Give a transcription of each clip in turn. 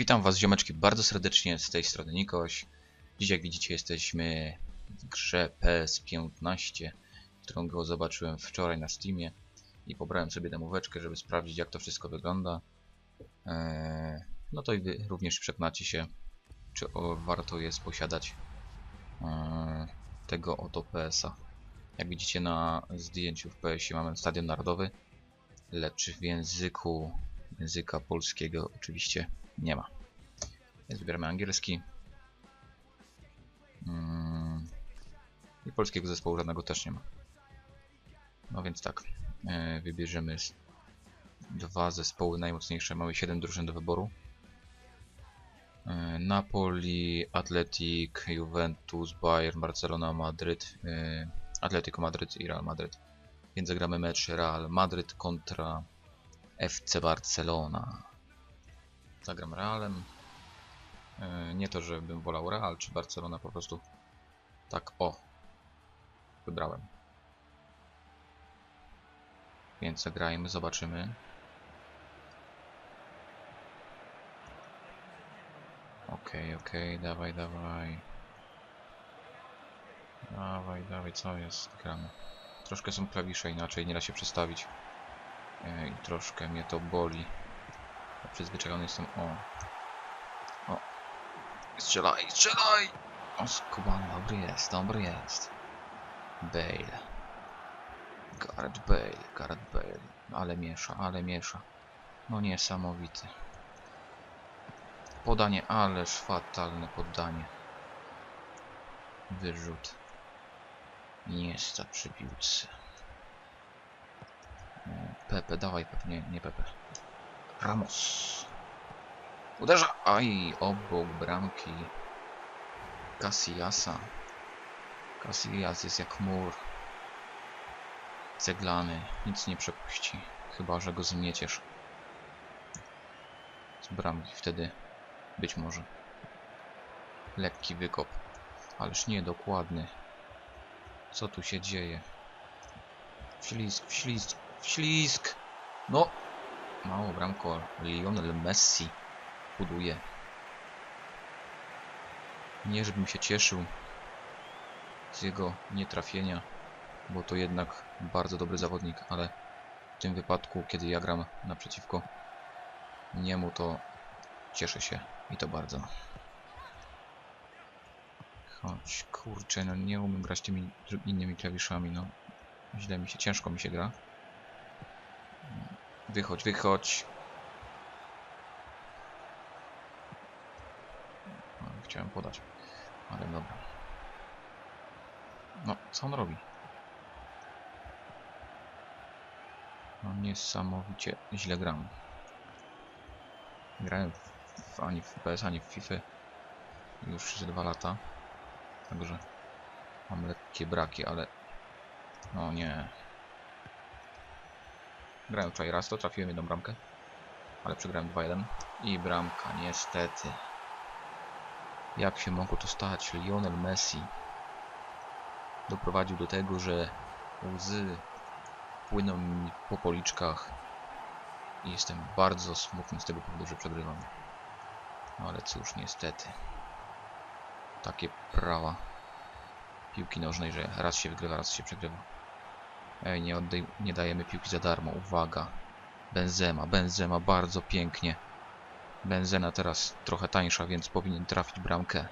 Witam Was ziomeczki bardzo serdecznie z tej strony Nikoś. Dziś jak widzicie jesteśmy w grze PS15, którą go zobaczyłem wczoraj na Steamie i pobrałem sobie demóweczkę, żeby sprawdzić jak to wszystko wygląda. Eee, no to i Wy również przekonacie się, czy warto jest posiadać eee, tego oto PS-a. Jak widzicie na zdjęciu w PS-ie mamy Stadion Narodowy, lecz w języku języka polskiego oczywiście nie ma. Więc wybieramy angielski. Mm. I polskiego zespołu żadnego też nie ma. No więc tak, e, wybierzemy dwa zespoły najmocniejsze. Mamy 7 drużyn do wyboru. E, Napoli, Atletic, Juventus, Bayern, Barcelona, Madryt, e, Atletico Madryt i Real Madryt. Więc zagramy mecz Real Madryt kontra FC Barcelona. Zagram Realem. E, Nie to, żebym wolał Real czy Barcelona, po prostu tak o. Wybrałem. Więc zagrajmy, zobaczymy. Okej, okej, dawaj, dawaj. Dawaj, dawaj, co jest grane? Troszkę są klawisze inaczej, nie da się przestawić. E, I troszkę mnie to boli. Przyzwyczajony jestem, o. O. Strzelaj, strzelaj! O, skuban, dobry jest, dobry jest. Bale. Gareth Bale, Gareth Bale. Ale miesza, ale miesza. No niesamowity. Podanie, ależ fatalne podanie. Wyrzut. Niesta przy piłce. Pepe, dawaj Pepe, nie, nie Pepe. Ramos. Uderza! Aj, obok bramki. Casillasa. Casillas jest jak mur. Ceglany. Nic nie przepuści. Chyba, że go zmieciesz. Z bramki wtedy być może. Lekki wykop. Ależ nie dokładny. Co tu się dzieje? Wślizg, wślizg, wślizg! No! Mało bramko. Lionel Messi buduje. Nie, żebym się cieszył z jego nietrafienia, bo to jednak bardzo dobry zawodnik, ale w tym wypadku, kiedy ja gram naprzeciwko niemu, to cieszę się i to bardzo. Chodź, kurczę, no nie umiem grać tymi innymi klawiszami, no. Źle mi się, ciężko mi się gra. Wychodź, wychodź. No, chciałem podać, ale dobra. No, co on robi? No, niesamowicie źle gram. Grałem w, ani w PS, ani w FIFA już dwa lata. Także mam lekkie braki, ale no nie. Grałem wczoraj raz, to trafiłem jedną bramkę, ale przegrałem 2-1 i bramka niestety. Jak się mogło to stać? Lionel Messi doprowadził do tego, że łzy płyną mi po policzkach i jestem bardzo smutny z tego powodu, że przegrywam. No ale cóż, niestety. Takie prawa piłki nożnej, że raz się wygrywa, raz się przegrywa. Ej, nie, oddaj, nie dajemy piłki za darmo. Uwaga. Benzema, Benzema bardzo pięknie. Benzena teraz trochę tańsza, więc powinien trafić bramkę.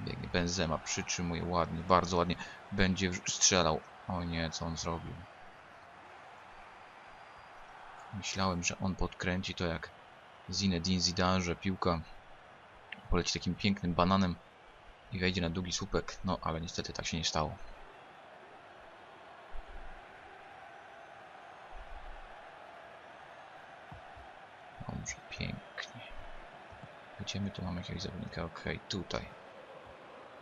Biegnie Benzema, przytrzymuje ładnie, bardzo ładnie. Będzie strzelał. O nie, co on zrobił. Myślałem, że on podkręci to jak Zinedine Zidane, że piłka poleci takim pięknym bananem i wejdzie na długi słupek. No, ale niestety tak się nie stało. Dobrze, pięknie. Gdzie my tu mamy jakiegoś zawodnika? Okej, tutaj.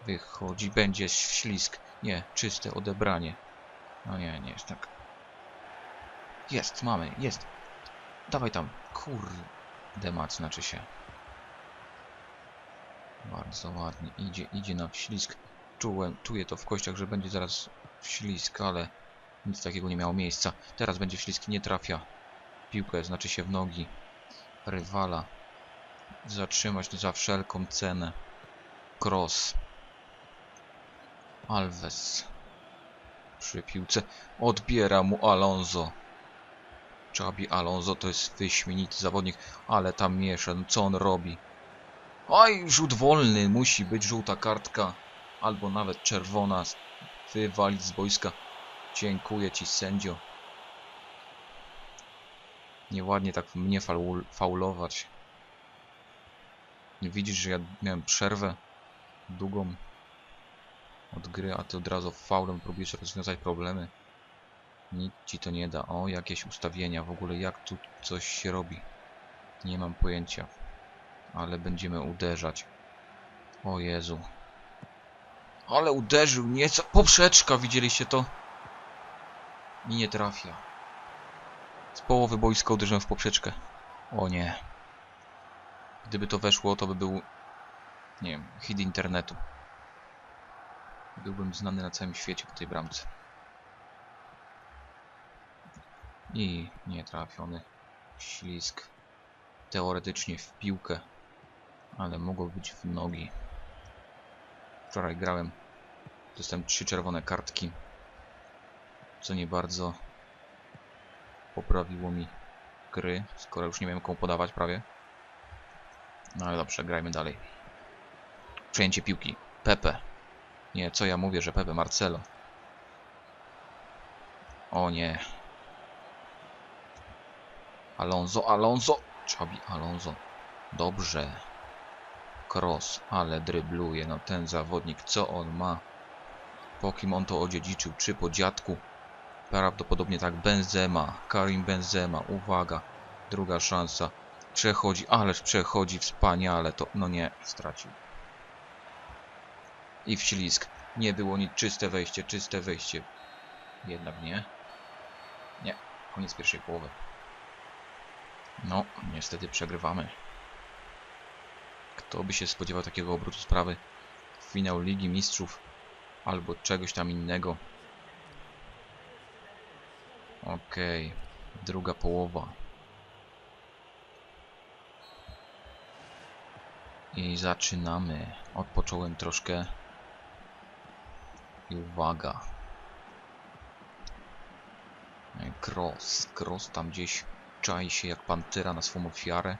Wychodzi, będzie ślisk. Nie, czyste odebranie. No nie, nie jest tak. Jest, mamy, jest. Dawaj tam. Kurde, mat znaczy się. Bardzo ładnie. Idzie, idzie na wślizg. Czułem, czuję to w kościach, że będzie zaraz wślizg, ale nic takiego nie miało miejsca. Teraz będzie wślizg, nie trafia. Piłkę znaczy się w nogi rywala. Zatrzymać za wszelką cenę. Cross. Alves. Przy piłce. Odbiera mu Alonso. Czabi Alonso to jest wyśmienity zawodnik, ale tam miesza. No co on robi? Oj, rzut wolny. Musi być żółta kartka. Albo nawet czerwona. Wywalić z boiska. Dziękuję ci, sędzio. Nieładnie tak mnie faul faulować. Widzisz, że ja miałem przerwę długą od gry, a ty od razu faulem próbujesz rozwiązać problemy. Nic ci to nie da. O, jakieś ustawienia. W ogóle jak tu coś się robi. Nie mam pojęcia. Ale będziemy uderzać. O Jezu. Ale uderzył nieco. Poprzeczka, widzieliście to? I nie trafia. Z połowy boiska uderzyłem w poprzeczkę. O nie. Gdyby to weszło, to by był... Nie wiem, hit internetu. Byłbym znany na całym świecie po tej bramce. I nie trafiony. Ślisk. Teoretycznie w piłkę. Ale mogło być w nogi. Wczoraj grałem. Dostałem trzy czerwone kartki. Co nie bardzo poprawiło mi gry, skoro już nie miałem komu podawać prawie. No ale dobrze, grajmy dalej. Przejęcie piłki. Pepe. Nie, co ja mówię, że Pepe, Marcelo. O nie. Alonso, Alonso. Czabi Alonso. Dobrze. Cross, ale drybluje. No ten zawodnik, co on ma? Po kim on to odziedziczył? Czy po dziadku? Prawdopodobnie tak. Benzema. Karim Benzema. Uwaga. Druga szansa. Przechodzi, ależ przechodzi wspaniale. To, no nie, stracił. I wślizg. Nie było nic. Czyste wejście, czyste wejście. Jednak nie. Nie. Koniec pierwszej połowy. No, niestety przegrywamy. Kto by się spodziewał takiego obrotu sprawy? Finał Ligi Mistrzów albo czegoś tam innego. Okej, okay. druga połowa. I zaczynamy. Odpocząłem troszkę. I uwaga. Cross. Cross tam gdzieś czai się jak pantyra na swą ofiarę.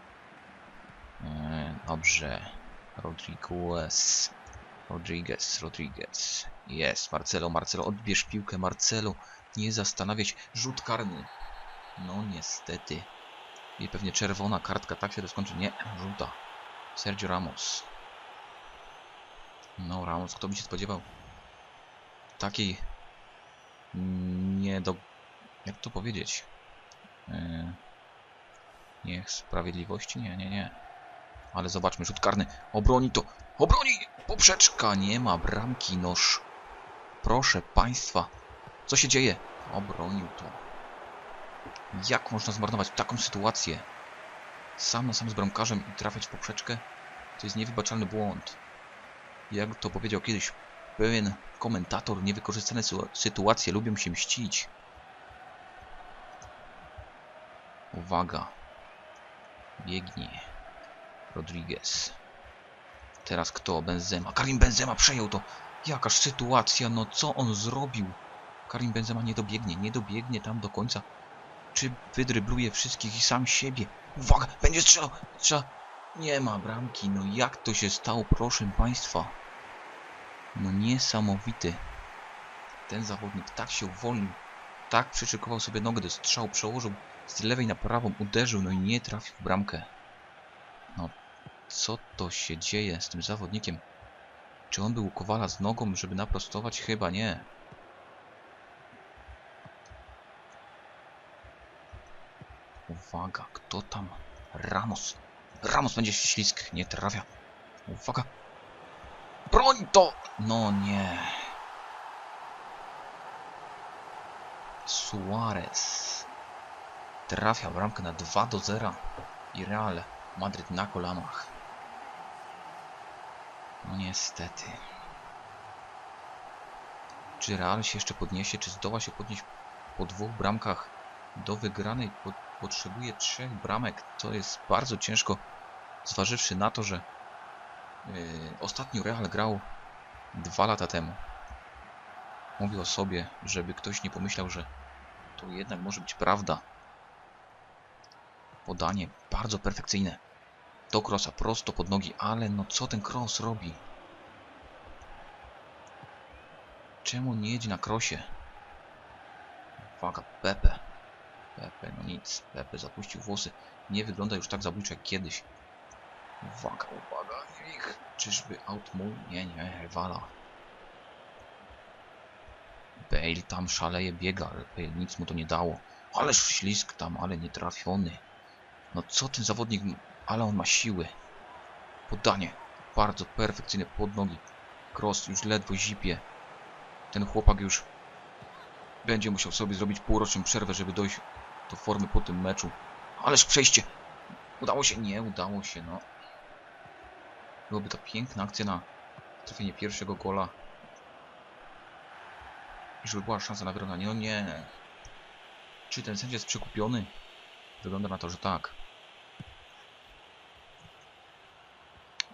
Dobrze. Rodriguez. Rodriguez, Rodriguez. Jest, Marcelo, Marcelo, odbierz piłkę, Marcelo. Nie zastanawiaj się. Rzut karny. No niestety. I pewnie czerwona kartka, tak się to skończy. Nie, żółta. Sergio Ramos. No, Ramos, kto by się spodziewał? Takiej... Nie do... Jak to powiedzieć? Yy... Niech sprawiedliwości? Nie, nie, nie. Ale zobaczmy, rzut karny. Obroni to. Obroni! Poprzeczka. Nie ma bramki, noż. Proszę państwa. Co się dzieje? Obronił to. Jak można zmarnować taką sytuację? Sam na sam z bramkarzem i trafiać w poprzeczkę? To jest niewybaczalny błąd. Jak to powiedział kiedyś pewien komentator, niewykorzystane sytuacje lubią się mścić. Uwaga. Biegnie. Rodriguez. Teraz kto? Benzema. Karim Benzema przejął to. Jakaż sytuacja, no co on zrobił? Karim Benzema nie dobiegnie, nie dobiegnie tam do końca. Czy wydrybluje wszystkich i sam siebie? Uwaga, będzie strzelał, strzela. Nie ma bramki, no jak to się stało, proszę Państwa? No niesamowity. Ten zawodnik tak się uwolnił, tak przyszykował sobie nogę do strzału, przełożył z lewej na prawą, uderzył, no i nie trafił w bramkę. No, co to się dzieje z tym zawodnikiem? Czy on był u Kowala z nogą, żeby naprostować? Chyba nie. Uwaga, kto tam? Ramos. Ramos będzie ślisk, nie trafia. Uwaga. Broń to! No nie. Suarez. Trafia bramkę na 2 do 0. I Real Madryt na kolanach. No niestety. Czy Real się jeszcze podniesie? Czy zdoła się podnieść po dwóch bramkach do wygranej? Po, potrzebuje trzech bramek. To jest bardzo ciężko Zważywszy na to, że yy, ostatnio Real grał dwa lata temu. Mówił o sobie, żeby ktoś nie pomyślał, że to jednak może być prawda. Podanie bardzo perfekcyjne. Do krosa prosto pod nogi, ale no co ten cross robi? Czemu nie jedzie na krosie? Uwaga, Pepe. Pepe, no nic. Pepe zapuścił włosy. Nie wygląda już tak zabójczo jak kiedyś. Uwaga, uwaga. Ich. Czyżby out mu? Nie, nie, rywala. Bale tam szaleje, biega. ale Bale nic mu to nie dało. Ależ ślisk tam, ale nie trafiony. No co ten zawodnik, ale on ma siły. Podanie. Bardzo perfekcyjne pod nogi. Cross już ledwo zipie. Ten chłopak już będzie musiał sobie zrobić półroczną przerwę, żeby dojść do formy po tym meczu. Ależ przejście! Udało się? Nie udało się, no. Byłoby to piękna akcja na trafienie pierwszego gola. Żeby była szansa na wyrównanie. No nie. Czy ten sędzia jest przekupiony? Wygląda na to, że tak.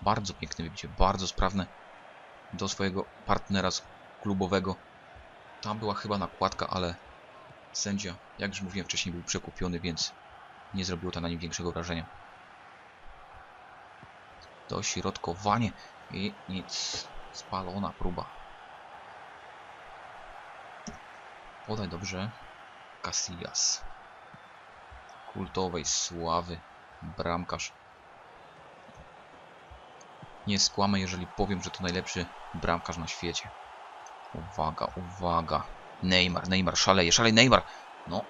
Bardzo piękne wybicie, bardzo sprawne do swojego partnera klubowego. Tam była chyba nakładka, ale sędzia, jak już mówiłem wcześniej, był przekupiony, więc nie zrobiło to na nim większego wrażenia. Dośrodkowanie i nic. Spalona próba. Podaj dobrze. Casillas. Kultowej sławy. Bramkarz. Nie skłamę, jeżeli powiem, że to najlepszy bramkarz na świecie. Uwaga, uwaga. Neymar, Neymar, szaleje, szaleje Neymar. No,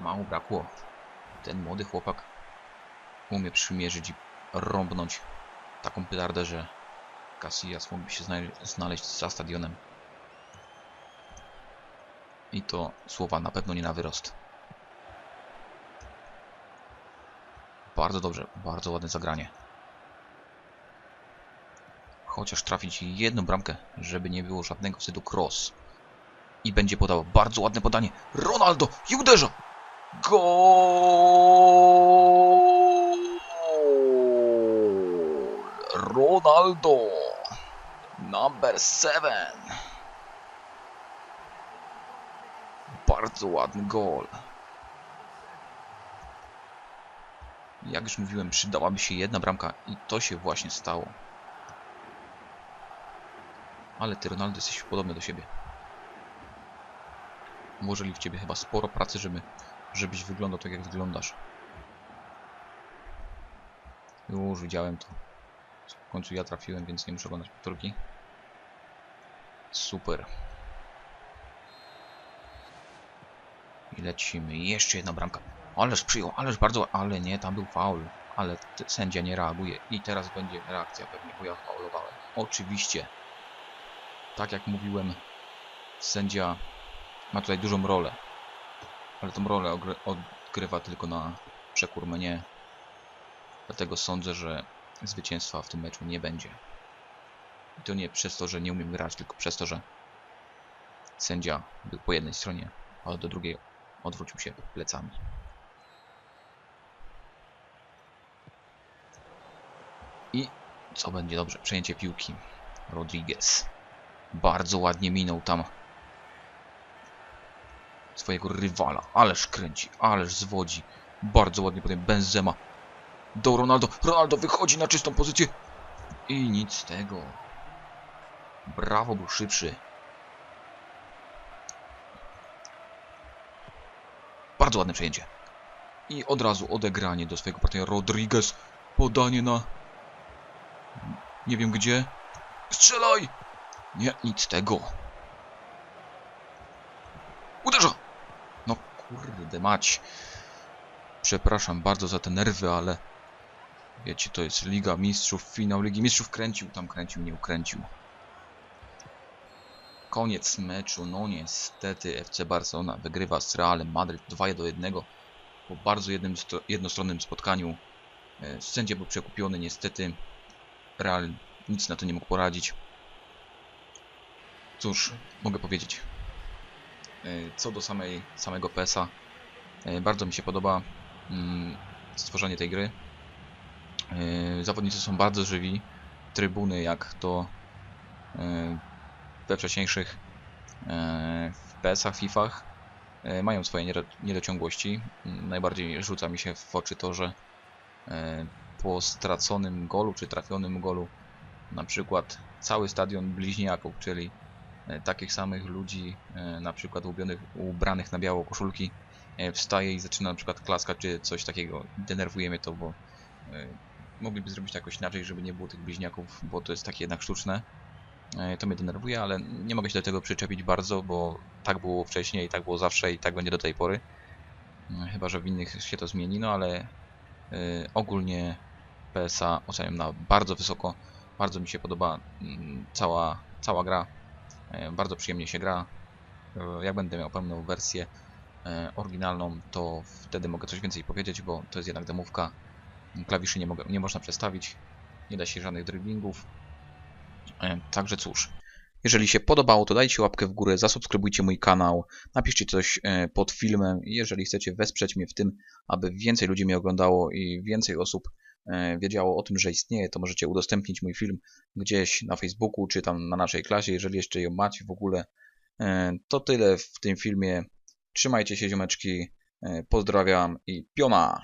mało brakło. Ten młody chłopak umie przymierzyć i rąbnąć taką petardę, że Casillas mógłby się zna znaleźć za stadionem. I to słowa na pewno nie na wyrost. Bardzo dobrze, bardzo ładne zagranie. Chociaż trafić jedną bramkę, żeby nie było żadnego wstydu cross. I będzie podawał. Bardzo ładne podanie. Ronaldo i uderza! Gol! Ronaldo! Number 7. Bardzo ładny gol. Jak już mówiłem, przydałaby się jedna bramka i to się właśnie stało. Ale ty, Ronaldo, jesteś podobny do siebie. Włożyli w ciebie chyba sporo pracy, żeby, żebyś wyglądał tak, jak wyglądasz. Już widziałem to. W końcu ja trafiłem, więc nie muszę oglądać powtórki. Super. I lecimy. Jeszcze jedna bramka. Ależ przyjął, ależ bardzo, ale nie, tam był faul. Ale sędzia nie reaguje. I teraz będzie reakcja pewnie, bo ja faulowałem. Oczywiście. Tak jak mówiłem, sędzia ma tutaj dużą rolę. Ale tą rolę odgrywa tylko na przekór mnie. Dlatego sądzę, że zwycięstwa w tym meczu nie będzie. I to nie przez to, że nie umiem grać, tylko przez to, że sędzia był po jednej stronie, a do drugiej odwrócił się plecami. I co będzie dobrze? Przejęcie piłki. Rodriguez. Bardzo ładnie minął tam swojego rywala. Ależ kręci, ależ zwodzi. Bardzo ładnie potem Benzema. Do Ronaldo. Ronaldo wychodzi na czystą pozycję. I nic z tego. Brawo, był szybszy. Bardzo ładne przejęcie. I od razu odegranie do swojego partnera Rodriguez. Podanie na... Nie wiem gdzie. Strzelaj! Nie, nic z tego. Uderza! No kurde mać. Przepraszam bardzo za te nerwy, ale... Wiecie, to jest Liga Mistrzów, finał Ligi Mistrzów. Kręcił, tam kręcił, nie ukręcił. Koniec meczu, no niestety FC Barcelona wygrywa z Realem Madryt 2 do 1 po bardzo jednym, jednostronnym spotkaniu. E, sędzia był przekupiony, niestety Real nic na to nie mógł poradzić. Cóż, mogę powiedzieć. E, co do samej, samego PESA, bardzo mi się podoba mm, stworzenie tej gry. y, zawodnicy są bardzo żywi. Trybuny, jak to we wcześniejszych FPS-ach, FIFA-ach, y, mają swoje niedociągłości. Mm, Najbardziej rzuca mi się w oczy to, że po straconym golu czy trafionym golu na przykład cały stadion bliźniaków, czyli e, takich samych ludzi, e, na przykład ubionych, ubranych na biało koszulki, e, wstaje i zaczyna na przykład klaskać czy coś takiego. Denerwuje mnie to, bo e, mogliby zrobić to jakoś inaczej, żeby nie było tych bliźniaków, bo to jest takie jednak sztuczne. E, To mnie denerwuje, ale nie mogę się do tego przyczepić bardzo, bo tak było wcześniej, tak było zawsze i tak będzie do tej pory. E, Chyba, że w innych się to zmieni, no ale e, ogólnie PSA oceniam na bardzo wysoko. Bardzo mi się podoba mm, cała, cała gra. E, Bardzo przyjemnie się gra. E, Jak będę miał pełną wersję e, oryginalną, to wtedy mogę coś więcej powiedzieć, bo to jest jednak demówka. Klawiszy nie, mogę, nie można przestawić. Nie da się żadnych dribblingów. Także cóż. Jeżeli się podobało, to dajcie łapkę w górę, zasubskrybujcie mój kanał, napiszcie coś pod filmem. Jeżeli chcecie wesprzeć mnie w tym, aby więcej ludzi mnie oglądało i więcej osób wiedziało o tym, że istnieje, to możecie udostępnić mój film gdzieś na Facebooku czy tam na naszej klasie, jeżeli jeszcze ją macie w ogóle. E, To tyle w tym filmie. Trzymajcie się ziomeczki, e, pozdrawiam i piona!